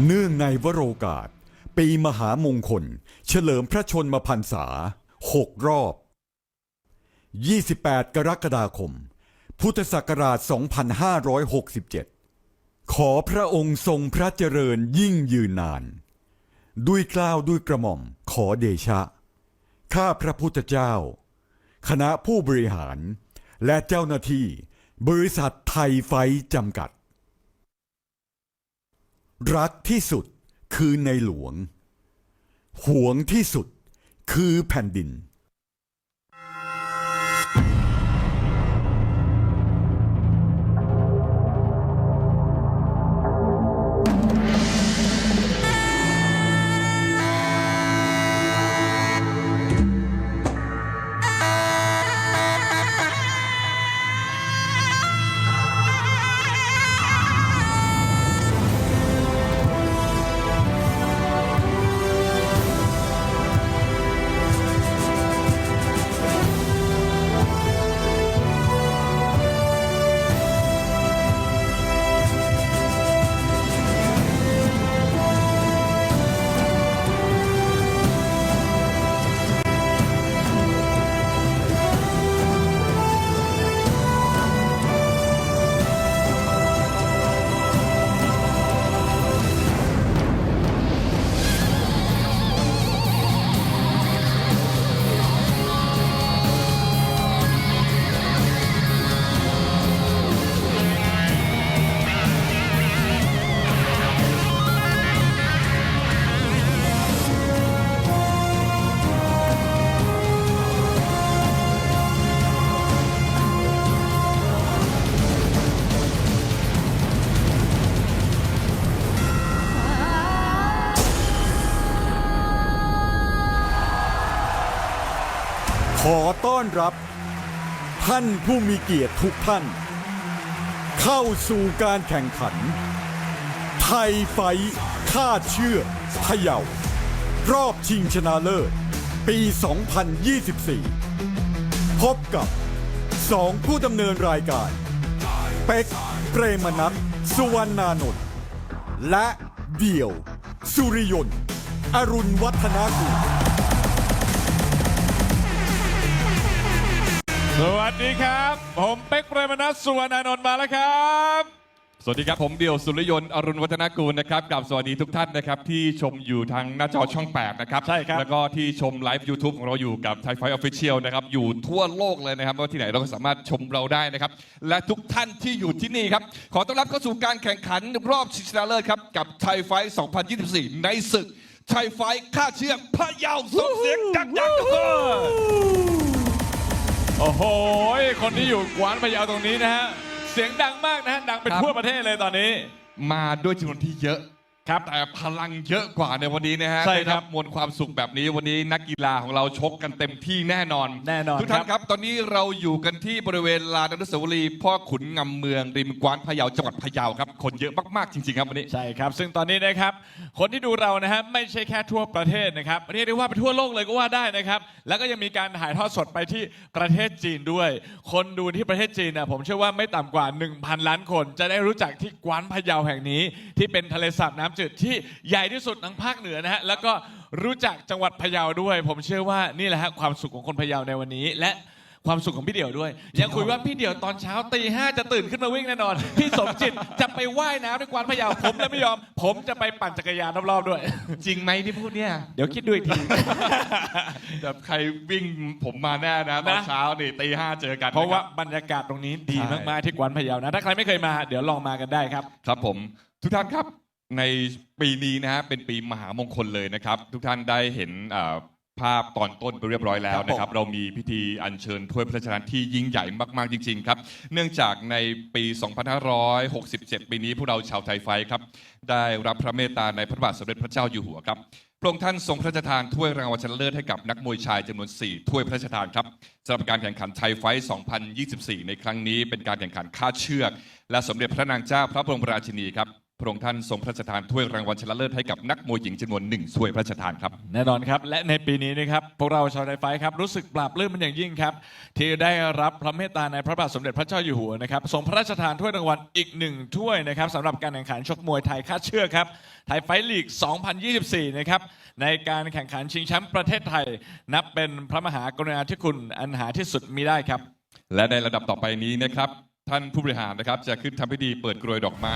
เนื่องในวโรกาส ปีมหามงคล เฉลิมพระชนมพรรษา 6 รอบ 28 กรกฎาคม พุทธศักราช 2567 ขอพระองค์ทรงพระเจริญยิ่งยืนนาน ด้วยกล้าวด้วยกระหม่อมขอเดชะ ข้าพระพุทธเจ้า คณะผู้บริหาร และเจ้าหน้าที่ บริษัทไทยไฟจำกัด รักที่สุดคือในหลวง หวงที่สุดคือแผ่นดิน ขอต้อนรับ ท่านผู้มีเกียรติทุกท่าน เข้าสู่การแข่งขัน ไทยไฟค่าดเชื่อพะเยารอบชิงชนะเลิศ ปี 2024 พบกับสองผู้ดำเนินรายการ เป็กเปรมนัทสุวรรณานนท์และเดี่ยว สุริยนต์ อรุณวัฒนากุล สวัสดีครับ ผมเป็กเปรมนัสสุวรรณานนท์มาแล้วครับ สวัสดีครับ ผมเดี่ยวสุริยนต์อรุณวัฒนกูลนะครับกับสวัสดีทุกท่านนะครับ ที่ชมอยู่ทางหน้าจอช่อง 8 นะครับ ใช่ครับ แล้วก็ที่ชมไลฟ์ YouTube ของเราอยู่กับไทยไฟออฟฟิเชียลนะครับ อยู่ทั่วโลกเลยนะครับว่าที่ไหนเราก็สามารถชมเราได้นะครับ และทุกท่านที่อยู่ที่นี่ครับ ขอต้อนรับเข้าสู่การแข่งขันรอบชิงชนะเลิศครับ กับไทยไฟ 2024 ในศึกไทยไฟค่าเชือกพะเยาส่งเสียงดังๆทุกคน โอ้โห คนที่อยู่กวานพะเยาตรงนี้นะฮะ เสียงดังมากนะฮะ ดังไปครับทั่วประเทศเลยตอนนี้ มาด้วยจำนวนที่เยอะ ครับแต่พลังเยอะกว่าในวันนี้นะฮะใช่ครับได้มวลความสุขแบบนี้วันนี้นักกีฬาของเราชกกันเต็มที่แน่นอนแน่นอนทุกท่านคครับรับ ตอนนี้เราอยู่กันที่บริเวณลานอนุสาวรีย์พ่อขุนงำเมืองริมกวานพะเยาจังหวัดพะเยาครับคนเยอะมากๆจริงๆครับวันนี้ ใช่ครับ ซึ่งตอนนี้นะครับ คนที่ดูเรานะฮะไม่ใช่แค่ทั่วประเทศนะครับเรียกได้ว่าไปทั่วโลกเลยก็ว่าได้นะครับ แล้วก็ยังมีการถ่ายทอดสดไปที่ประเทศจีนด้วย คนดูที่ประเทศจีนนะผมเชื่อว่าไม่ต่ำกว่า 1,000 ล้านคน จะได้รู้จักที่กวานพะเยาแห่งนี้ ที่เป็นทะเลสาบน้ำจืดที่ใหญ่ที่สุดทั้งภาคเหนือนะฮะแล้วก็รู้จักจังหวัดพะเยาด้วย ผมเชื่อว่านี่แหละฮะความสุขของคนพะเยาในวันนี้ และความสุขของพี่เดี่ยวด้วย ยังคุยว่าพี่เดี่ยวตอนเช้าตีห้าจะตื่นขึ้นมาวิ่งแน่นอน พี่สมจิตจะไปว่ายน้ำในกวานพะเยาผมเลยไม่ยอม ผมจะไปปั่นจักรยานรอบๆด้วย จริงไหมที่พูดเนี่ย เดี๋ยวคิดดูอีกทีแบบใครวิ่งผมมาแน่นะตอนนะเช้านี่ตีห้าเจอกันเพราะว่าคบรรยากาศตรงนี้ดีใช่ มากๆที่กวานพะเยานะ ถ้าใครไม่เคยมาเดี๋ยวลองมากันได้ครับ ครับผม ทุกท่านครับ ในปีนี้นะฮะเป็นปีมหามงคลเลยนะครับ ทุกท่านได้เห็นเอ่อภาพตอนต้นไปเรียบร้อยแล้วนะครับ เรามีพิธีอัญเชิญถ้วยพระราชทานที่ยิ่งใหญ่มากๆจริง ๆ ครับ เนื่องจากในปี 2567 ปีนี้พวกเราชาวไทยไฟท์ครับ ได้รับพระเมตตาในพระบาทสมเด็จพระเจ้าอยู่หัวครับพระองค์ท่านทรงพระราชทานถ้วยรางวัลชนะเลิศให้กับนักมวยชายจำนวน 4 ถ้วยพระราชทานครับสำหรับการแข่งขันไทยไฟท์2024 ในครั้งนี้เป็นการแข่งขันค่าดเชือก และสมเด็จพระนางเจ้าพระบรมราชินีครับ พระองค์ท่านทรงพระราชทานถ้วยรางวัลชนะเลิศให้กับนักมวยหญิงจำนวนหนึ่งถ้วยพระราชทานครับ แน่นอนครับ และในปีนี้นะครับพวกเราชาวไทยไฟท์ครับรู้สึกปลาบปลื้มเป็นอย่างยิ่งครับที่ได้รับพระเมตตาในพระบาทสมเด็จพระเจ้าอยู่หัวนะครับทรงพระราชทานถ้วยรางวัลอีกหนึ่งถ้วยนะครับสำหรับการแข่งขันชกมวยไทยคาดเชือกครับไทยไฟท์ลีก 2024 นะครับในการแข่งขันชิงแชมป์ประเทศไทย นับเป็นพระมหากรุณาธิคุณอันหาที่สุดมีได้ครับ และในระดับต่อไปนี้นะครับท่านผู้บริหารนะครับจะขึ้นทำพิธีเปิดกรวยดอกไม้